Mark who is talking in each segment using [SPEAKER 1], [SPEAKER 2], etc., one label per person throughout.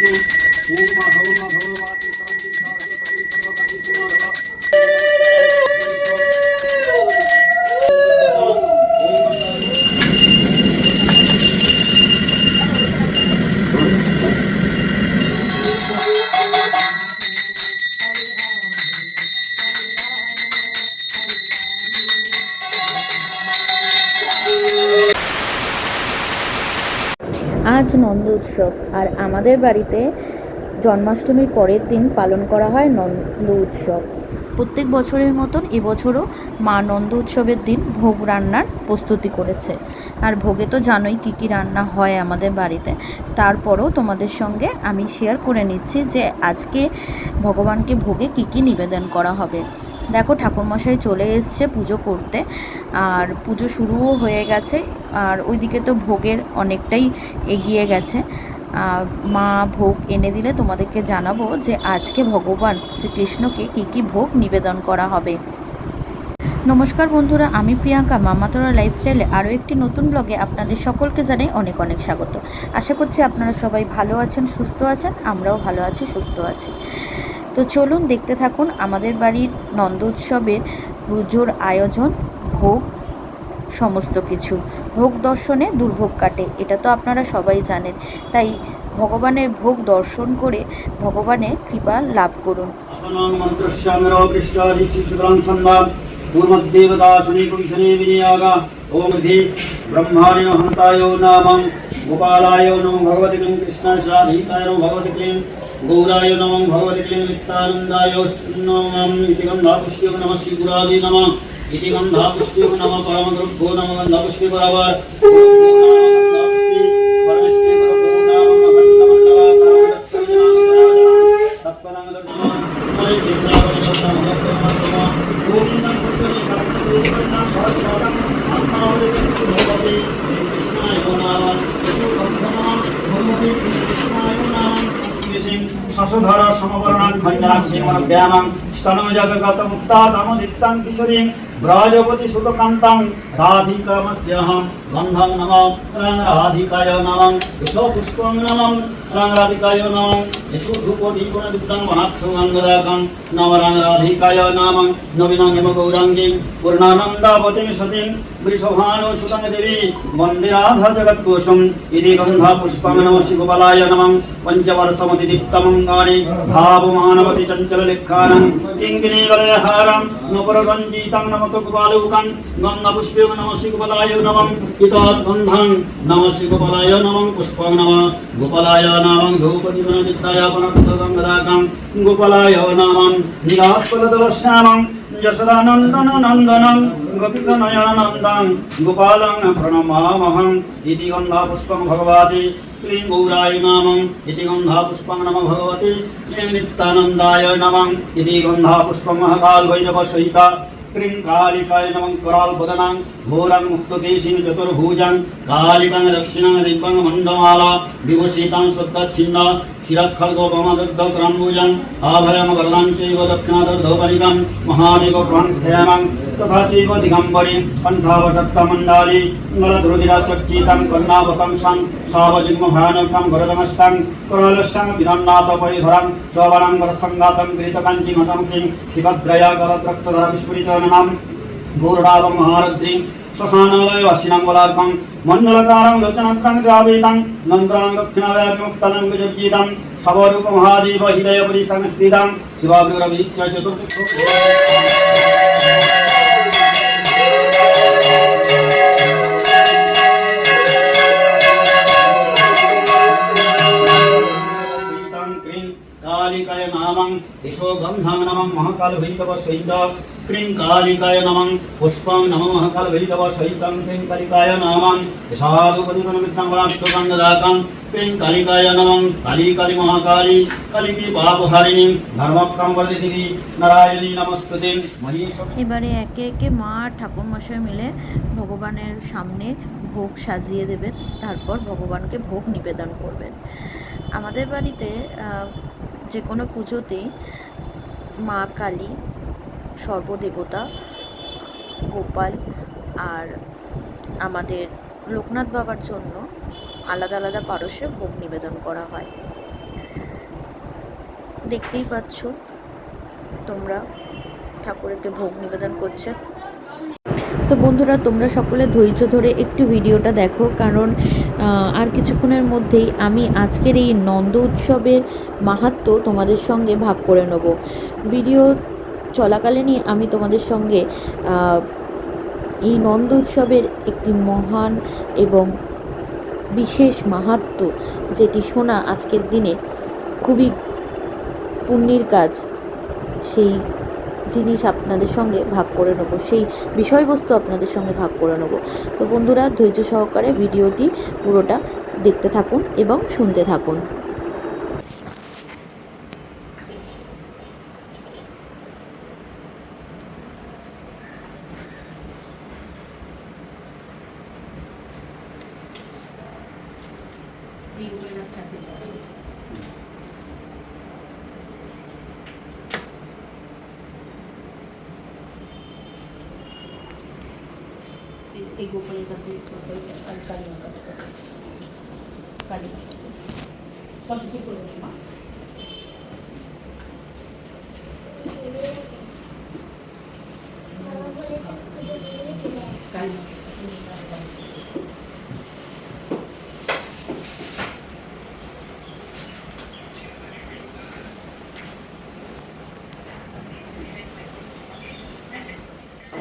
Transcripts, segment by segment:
[SPEAKER 1] ওম মা
[SPEAKER 2] আজ নন্দ উৎসব। আর আমাদের বাড়িতে জন্মাষ্টমীর পরের দিন পালন করা হয় নন্দ উৎসব। প্রত্যেক বছরের মতন এবছরও মা নন্দ উৎসবের দিন ভোগ রান্নার প্রস্তুতি করেছে। আর ভোগে তো জানোই কী কী রান্না হয় আমাদের বাড়িতে। তারপরও তোমাদের সঙ্গে আমি শেয়ার করে নিচ্ছি যে আজকে ভগবানকে ভোগে কী কী নিবেদন করা হবে। দেখো ঠাকুরমশাই চলে এসছে পুজো করতে, আর পুজো শুরুও হয়ে গেছে, আর ওইদিকে তো ভোগের অনেকটাই এগিয়ে গেছে। মা ভোগ এনে দিলে তোমাদেরকে জানাব যে আজকে ভগবান শ্রীকৃষ্ণকে কী কী ভোগ নিবেদন করা হবে। নমস্কার বন্ধুরা, আমি প্রিয়াঙ্কা, মামাতোরা লাইফস্টাইলে আরও একটি নতুন ব্লগে আপনাদের সকলকে জানাই অনেক অনেক স্বাগত। আশা করছি আপনারা সবাই ভালো আছেন, সুস্থ আছেন, আমরাও ভালো আছি, সুস্থ আছি। তো চলুন দেখতে থাকুন আমাদের বাড়ির নন্দ উৎসবের পুজোর আয়োজন, ভোগ, সমস্ত কিছু। ভোগ দর্শনে দুর্ভোগ কাটে, এটা তো আপনারা সবাই জানেন। তাই ভগবানের ভোগ দর্শন করে ভগবানের কৃপা লাভ করুন।
[SPEAKER 1] হন্তায় নামং গোপালায় নমো ভগবতি ভগবতি ক্লীং গৌরায় নমো ভগবতি ক্লীং নিত্যানন্দায় নমঃ ইতি গন্ধাপুষ্পে নমঃ শ্রীগুরাদি নমঃ ইতি গন্ধাপুষ্পে নমঃ পরমদ্রভ্যো নমঃ গন্ধাপুষ্পে বরাবর পরমেশ্বরে নাম শাসধর সমবর্ণাং খঞ্জনাং ব্যায়ামাং স্তনজগত মুক্তাদমদিত্তাং কিশোরীং ব্রজপতি সুতকান্তাং রাধিকামস্যহম। গন্ধং নম রাধিকায় নমঃ এসো পুষ্পং নমঃ রাধিকায় নমঃ এসো ধূপদীপন বিদ্যাং মহাৎসঙ্গদাকাং নম রাধিকায় নমঃ নবীনাং হেম গৌরাঙ্গীং পূর্ণানন্দাবতীং সতীং বৃষভানো সুতং দেবী বন্দে রাধা জগৎকোশম ইতি গন্ধা পুষ্পং নম শিববালায় নমঃ পঞ্চবর্ষমতি দীপ্তমঙ্গানি ভাবমানবতি চঞ্চললিখানং কিঙ্কিণীগলেহারং নপরগঞ্জিतं নমত গোপালুকং গঙ্গাপুষ্পে নম শিববালায় নমঃ ইতৎ গন্ধং নম শিববালায় নমঃ পুষ্পং নম গোপালায় নামং ধূপদীপন বিদ্যায় পুনঃগঙ্গদাকং গোপালায় নামং নীলাৎপলদলশ্যামং যশোদানন্দন নন্দনং গোপিকনয়নন্দং গোপালং প্রণমামহং ইতি গন্ধা পুষ্পং ভগবতি ক্লীং গৌরায় নমঃ ইতি গন্ধা পুষ্পং নম ভগবতি ক্লীং নিত্যানন্দায় নমঃ ইতি গন্ধা পুষ্পং মহাকাল ভৈরব সহিতা ত্রিং কালিকায় নমং করাল বদনাং ঘোরাং মুক্তকেশী চতুর্ভুজাং কালিকাং দক্ষিণাং দিব্যাং মণ্ডমালা বিভূষিতাং শ্রদ্ধাচ্ছিন্ন आभरणं वरदां चैव दक्षिणादर्धोपरिकं महादेवप्रहंस्यामं तथा चैव दिगम्बरीं कण्ठावशक्तमण्डाली मलध्रुदिराचर्चितं कर्णावतंसं सावजिग्मभयानकं भरतमष्टं करालस्यं विदन्नाथपरिधरं शोभनं वरसङ्गातं गृहीतकाञ्चिमसंसिं शिवद्रया गलद्रक्तधर विस्फुरितननां गौरडावं महारद्रीं श्मशानालय वासिनाङ्गलार्कं मण्डलकारं लोचनत्रं ग्रावीतं नन्द्रां दक्षिणव्यापिमुक्तलं विजर्जितं शवरूपमहादेव हृदयपुरी संस्थितं शिवाभिरभिश्च चतुर्थ নমং। দিশো গন্ধং নমং। মহাকাল ভৈরব সৈত। ক্রিং কালিকায় নমং। পুষ্পং নম। মহাকাল ভৈরব সৈতং। ক্রিং কালিকায় নমং। বিশাদু পরিগণমিত্তং বরাষ্টগন্ধদাকং ক্রিং কালিকায় নমং। কালী কালী মহাকালী। কালিকি পাপহারিণী। ধর্মক্ষম বর্ধিতিভি নারায়ণী নমস্তুতে।
[SPEAKER 2] এবারে একে একে মা, ঠাকুরমশাই মিলে ভগবানের সামনে ভোগ সাজিয়ে দেবেন। তারপর ভগবানকে ভোগ নিবেদন করবেন। আমাদের বাড়িতে যে কোনো পুজোতেই মা কালী, সর্বদেবতা, গোপাল আর আমাদের লোকনাথ বাবার জন্য আলাদা আলাদা পারসে ভোগ নিবেদন করা হয়। দেখতেই পাচ্ছ তোমরা ঠাকুরকে ভোগ নিবেদন করছে। তো বন্ধুরা, তোমরা সকলে ধৈর্য ধরে একটু ভিডিওটা দেখো, কারণ আর কিছুক্ষণের মধ্যেই আমি আজকের এই নন্দ উৎসবের মাহাত্ম তোমাদের সঙ্গে ভাগ করে নেব। ভিডিও চলাকালীনই আমি তোমাদের সঙ্গে এই নন্দ উৎসবের একটি মহান এবং বিশেষ মাহাত্ম, যেটি শোনা আজকের দিনে খুবই পুণ্যের কাজ, সেই জিনিস আপনাদের সঙ্গে ভাগ করে নেব, সেই বিষয়বস্তু আপনাদের সঙ্গে ভাগ করে নেব। তো বন্ধুরা, ধৈর্য সহকারে ভিডিওটি পুরোটা দেখতে থাকুন এবং শুনতে থাকুন।
[SPEAKER 3] এই গোপালের কাছে আর কালিমার কাছে কালিমার কাছে। বসো চুপ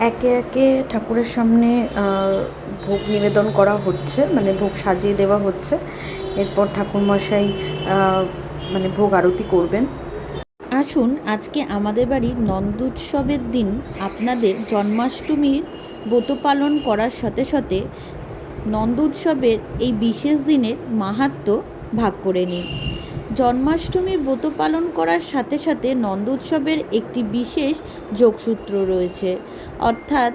[SPEAKER 2] একে একে ঠাকুরের সামনে ভোগ নিবেদন করা হচ্ছে মানে ভোগ সাজিয়ে দেওয়া হচ্ছে। এরপর ঠাকুরমশাই মানে ভোগ আরতি করবেন। আসুন, আজকে আমাদের বাড়ির নন্দোৎসবের দিন আপনাদের জন্মাষ্টমীর ব্রত পালন করার সাথে সাথে নন্দোৎসবের এই বিশেষ দিনের মাহাত্ম্য ভাগ করে নিন। জন্মাষ্টমীর ব্রত পালন করার সাথে সাথে নন্দোৎসবের একটি বিশেষ যোগসূত্র রয়েছে। অর্থাৎ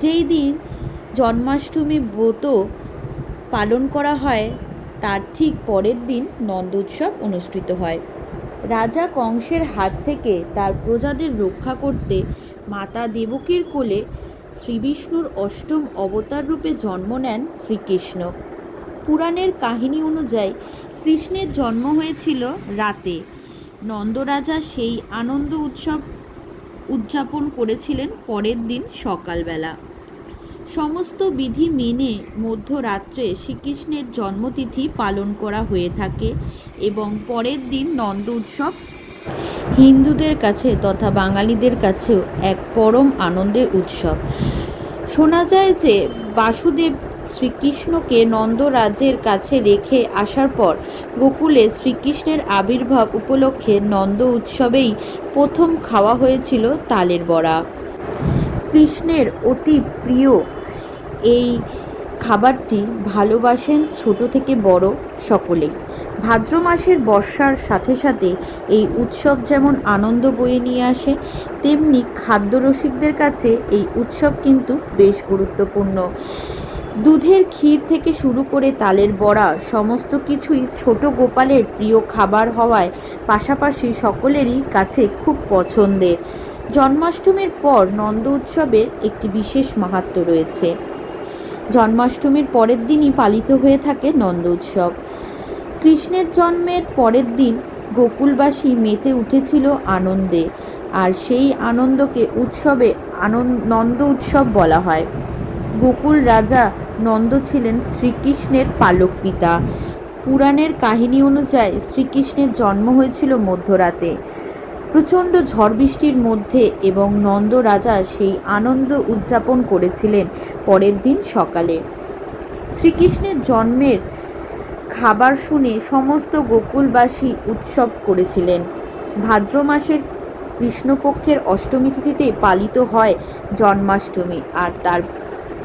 [SPEAKER 2] যেই দিন জন্মাষ্টমী ব্রত পালন করা হয়, তার ঠিক পরের দিন নন্দোৎসব অনুষ্ঠিত হয়। রাজা কংসের হাত থেকে তার প্রজাদের রক্ষা করতে মাতা দেবকীর কোলে শ্রীবিষ্ণুর অষ্টম অবতার রূপে জন্ম নেন শ্রীকৃষ্ণ। পুরাণের কাহিনী অনুযায়ী কৃষ্ণের জন্ম হয়েছিল রাতে। নন্দরাজা সেই আনন্দ উৎসব উদযাপন করেছিলেন পরের দিন সকালবেলা। সমস্ত বিধি মেনে মধ্যরাত্রে শ্রীকৃষ্ণের জন্মতিথি পালন করা হয়ে থাকে এবং পরের দিন নন্দ উৎসব। হিন্দুদের কাছে তথা বাঙালিদের কাছেও এক পরম আনন্দের উৎসব। শোনা যায় যে বাসুদেব শ্রীকৃষ্ণকে নন্দরাজের কাছে রেখে আসার পর গোকুলে শ্রীকৃষ্ণের আবির্ভাব উপলক্ষে নন্দ উৎসবেই প্রথম খাওয়া হয়েছিল তালের বড়া। কৃষ্ণের অতি প্রিয় এই খাবারটি ভালোবাসেন ছোট থেকে বড় সকলেই ভাদ্র মাসের বর্ষার সাথে সাথে এই উৎসব যেমন আনন্দ বয়ে নিয়ে আসে, তেমনি খাদ্যরসিকদের কাছে এই উৎসব কিন্তু বেশ গুরুত্বপূর্ণ। দুধের ক্ষীর থেকে শুরু করে তালের বড়া, সমস্ত কিছুই ছোট গোপালের প্রিয় খাবার হওয়ায় পাশাপাশি সকলেরই কাছে খুব পছন্দের। জন্মাষ্টমীর পর নন্দ উৎসবের একটি বিশেষ মাহাত্ম রয়েছে। জন্মাষ্টমীর পরের দিনই পালিত হয়ে থাকে নন্দ উৎসব। কৃষ্ণের জন্মের পরের দিন গোকুলবাসী মেতে উঠেছিল আনন্দে, আর সেই আনন্দকে উৎসবে আনন্দ নন্দ উৎসব বলা হয়। গোকুল রাজা নন্দ ছিলেন শ্রীকৃষ্ণের পালক পিতা। পুরাণের কাহিনী অনুযায়ী শ্রীকৃষ্ণের জন্ম হয়েছিল মধ্যরাতে। প্রচণ্ড ঝড় বৃষ্টির মধ্যে এবং নন্দ রাজা সেই আনন্দ উদযাপন করেছিলেন পরের দিন সকালে। শ্রীকৃষ্ণের জন্মের খাবার শুনে সমস্ত গোকুলবাসী উৎসব করেছিলেন। ভাদ্র মাসের কৃষ্ণপক্ষের অষ্টমী তিথিতে পালিত হয় জন্মাষ্টমী আর তার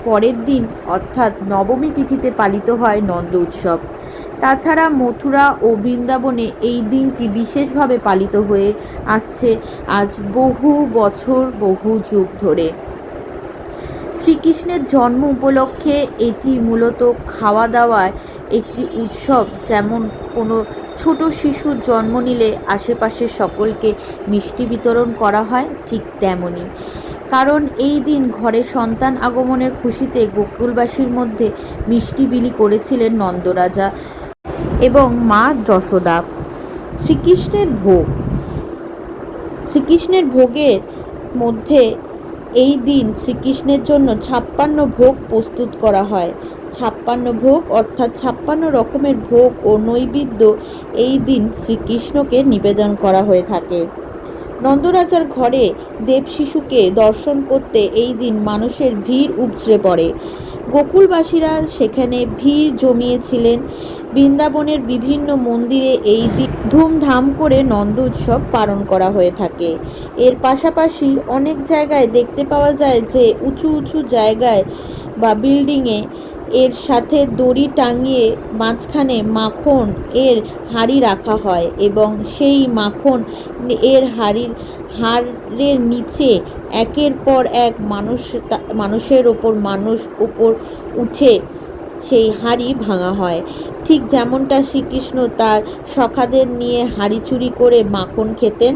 [SPEAKER 2] পরের দিন, অর্থাৎ নবমী তিথিতে পালিত হয় নন্দ উৎসব। তাছাড়া মথুরা ও বৃন্দাবনে এই দিনটি বিশেষভাবে পালিত হয়ে আসছে আজ বহু বছর, বহু যুগ ধরে। শ্রীকৃষ্ণের জন্ম উপলক্ষে এটি মূলত খাওয়া দাওয়ার একটি উৎসব, যেমন কোনো ছোট শিশুর জন্ম নিলে আশেপাশের সকলকে মিষ্টি বিতরণ করা হয়, ঠিক তেমনই কারণ এই দিন ঘরে সন্তান আগমনের খুশিতে গোকুলবাসীর মধ্যে মিষ্টি বিলি করেছিলেন নন্দরাজা এবং মা যশোদা। শ্রীকৃষ্ণের ভোগ। শ্রীকৃষ্ণের ভোগের মধ্যে এই দিন শ্রীকৃষ্ণের জন্য ছাপ্পান্ন ভোগ প্রস্তুত করা হয়। ছাপ্পান্ন ভোগ অর্থাৎ ছাপ্পান্ন রকমের ভোগ ও নৈবেদ্য এই দিন শ্রীকৃষ্ণকে নিবেদন করা হয়ে থাকে। নন্দরাজার ঘরে দেব শিশুকে দর্শন করতে এই দিন মানুষের ভিড় উপচে পড়ে। গোকুলবাসীরা সেখানে ভিড় জমিয়েছিলেন। বৃন্দাবনের বিভিন্ন মন্দিরে এই দিন ধুমধাম করে নন্দ উৎসব পালন করা হয়ে থাকে। এর পাশাপাশি অনেক জায়গায় দেখতে পাওয়া যায় যে উঁচু উঁচু জায়গায় বা বিল্ডিংয়ে এর সাথে দড়ি টাঙিয়ে মাঝখানে মাখন এর হাড়ি রাখা হয় এবং সেই মাখন এর হাড়ির হাড়ের নিচে একের পর এক মানুষ মানুষের ওপর মানুষ ওপর উঠে সেই হাড়ি ভাঙা হয়। ঠিক যেমনটা শ্রীকৃষ্ণ তার সখাদের নিয়ে হাড়ি চুরি করে মাখন খেতেন,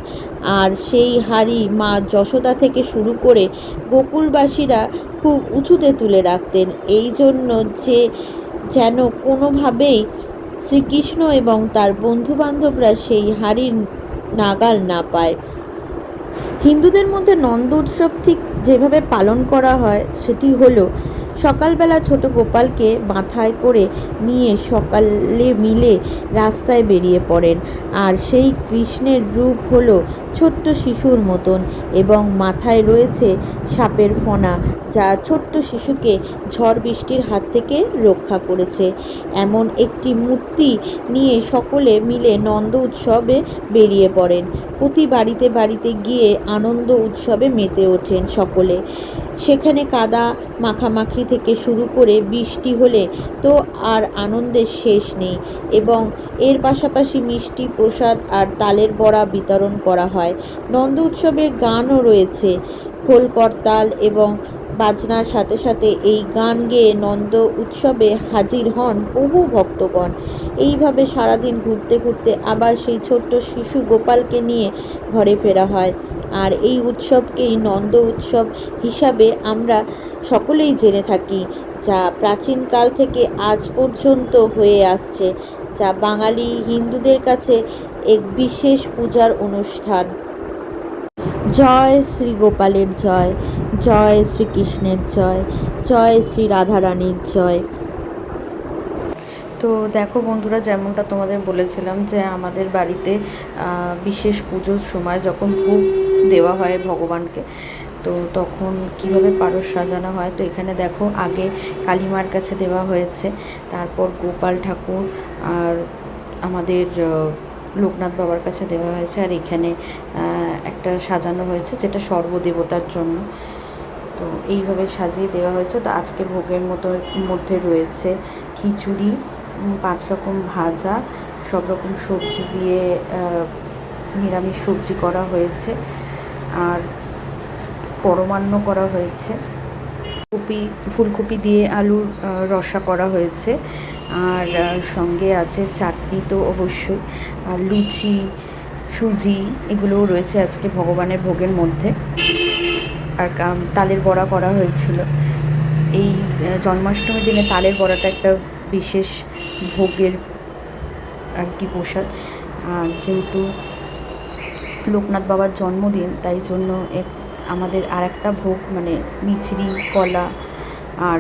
[SPEAKER 2] আর সেই হাড়ি মা যশোদা থেকে শুরু করে গোকুলবাসীরা খুব উঁচুতে তুলে রাখতেন। এই জন্য যে যেন কোনোভাবেই শ্রীকৃষ্ণ এবং তার বন্ধুবান্ধবরা সেই হাড়ির নাগাল না পায়। হিন্দুদের মধ্যে নন্দ উৎসব ঠিক যেভাবে পালন করা হয়, সেটি হলো সকালবেলা ছোট গোপালকে মাথায় করে নিয়ে সকালে মিলে রাস্তায় বেরিয়ে পড়েন। আর সেই কৃষ্ণের রূপ হলো ছোট্ট শিশুর মতন এবং মাথায় রয়েছে সাপের ফণা যা ছোট্ট শিশুকে ঝড় বৃষ্টির হাত থেকে রক্ষা করেছে। এমন একটি মূর্তি নিয়ে সকলে মিলে নন্দ উৎসবে বেরিয়ে পড়েন। প্রতি বাড়িতে বাড়িতে গিয়ে আনন্দ উৎসবে মেতে ওঠেন সকলে। সেখানে কাদা মাখামাখি থেকে শুরু করে বৃষ্টি হলে তো আর আনন্দের শেষ নেই এবং এর পাশাপাশি মিষ্টি প্রসাদ আর তালের বড়া বিতরণ করা হয়। নন্দ উৎসবের গানও রয়েছে। খোল করতাল এবং বাজনার সাথে সাথে এই গান গেয়ে নন্দ উৎসবে হাজির হন বহু ভক্তগণ। এইভাবে সারাদিন ঘুরতে ঘুরতে আবার সেই ছোট্ট শিশু গোপালকে নিয়ে ঘরে ফেরা হয়। আর এই উৎসবকেই নন্দ উৎসব হিসাবে আমরা সকলেই জেনে থাকি, যা প্রাচীনকাল থেকে আজ পর্যন্ত হয়ে আসছে, যা বাঙালি হিন্দুদের কাছে এক বিশেষ পূজার অনুষ্ঠান। জয় শ্রী গোপালের জয়। জয় শ্রীকৃষ্ণের জয় জয় শ্রী রাধারানীর জয়। তো দেখো বন্ধুরা, যেমনটা তোমাদের বলেছিলাম যে আমাদের বাড়িতে বিশেষ পুজোর সময় যখন ভোগ দেওয়া হয় ভগবানকে, তো তখন কীভাবে পারস সাজানো হয়? তো এখানে দেখো, আগে কালীমার কাছে দেওয়া হয়েছে, তারপর গোপাল ঠাকুর আর আমাদের লোকনাথ বাবার কাছে দেওয়া হয়েছে। আর এখানে একটা সাজানো হয়েছে, যেটা সর্বদেবতার জন্য। তো এইভাবে সাজিয়ে দেওয়া হয়েছে। তো আজকে ভোগের মতো মধ্যে রয়েছে খিচুড়ি পাঁচ রকম ভাজা, সব রকম সবজি দিয়ে নিরামিষ সবজি করা হয়েছে আর পরমান্ন করা হয়েছে। কপি ফুলকপি দিয়ে আলুর রসা করা হয়েছে আর সঙ্গে আছে চাটনি তো অবশ্যই। আর লুচি, সুজি এগুলোও রয়েছে আজকে ভগবানের ভোগের মধ্যে। আর তালের বড়া করা হয়েছিল। এই জন্মাষ্টমীর দিনে তালের বড়াটা একটা বিশেষ ভোগের, আর কি প্রসাদ। যেহেতু লোকনাথ বাবার জন্মদিন, তাই জন্য এক, আমাদের আর একটা ভোগ মানে মিছরি, কলা আর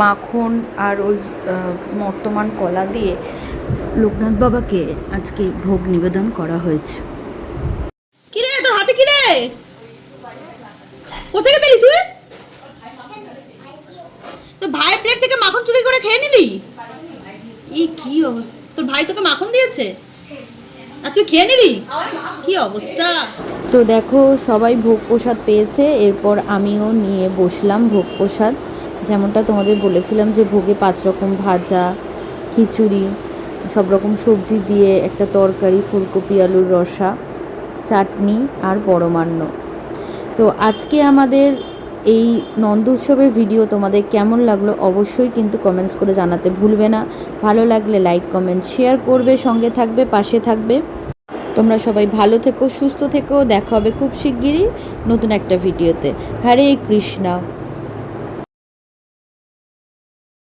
[SPEAKER 2] মাখন আর ওই বর্তমান কলা দিয়ে লোকনাথ বাবাকে আজকে ভোগ নিবেদন করা হয়েছে।
[SPEAKER 3] কিরে, তোর হাতে কিরে? কোথেকে পেলি তুই? তো ভাইয়ের প্লেট থেকে মাখন চুরি করে খেয়ে নিলি? এই কি অবস্থা তোর ভাই তোকে মাখন দিয়েছে? আর তুই খেয়ে নিলি? কি অবস্থা?
[SPEAKER 2] তো দেখো, সবাই ভোগ প্রসাদ পেয়েছে, এরপর আমিও নিয়ে বসলাম ভোগ প্রসাদ। যেমনটা তোমাদের বলেছিলাম যে ভোগে পাঁচ রকম ভাজা, খিচুড়ি, সব রকম সবজি দিয়ে একটা তরকারি, ফুলকপি, আলুর রসা, চাটনি আর পরমান্ন তো আজকে আমাদের এই নন্দ উৎসবের ভিডিও তোমাদের কেমন লাগল অবশ্যই কিন্তু কমেন্টস করে জানাতে ভুলবে না। ভালো লাগলে লাইক কমেন্ট শেয়ার করবে, সঙ্গে থাকবে, পাশে থাকবে। তোমরা সবাই ভালো থেকো, সুস্থ থেকো, দেখা হবে খুব শিগগিরই নতুন একটা ভিডিওতে হরে কৃষ্ণা।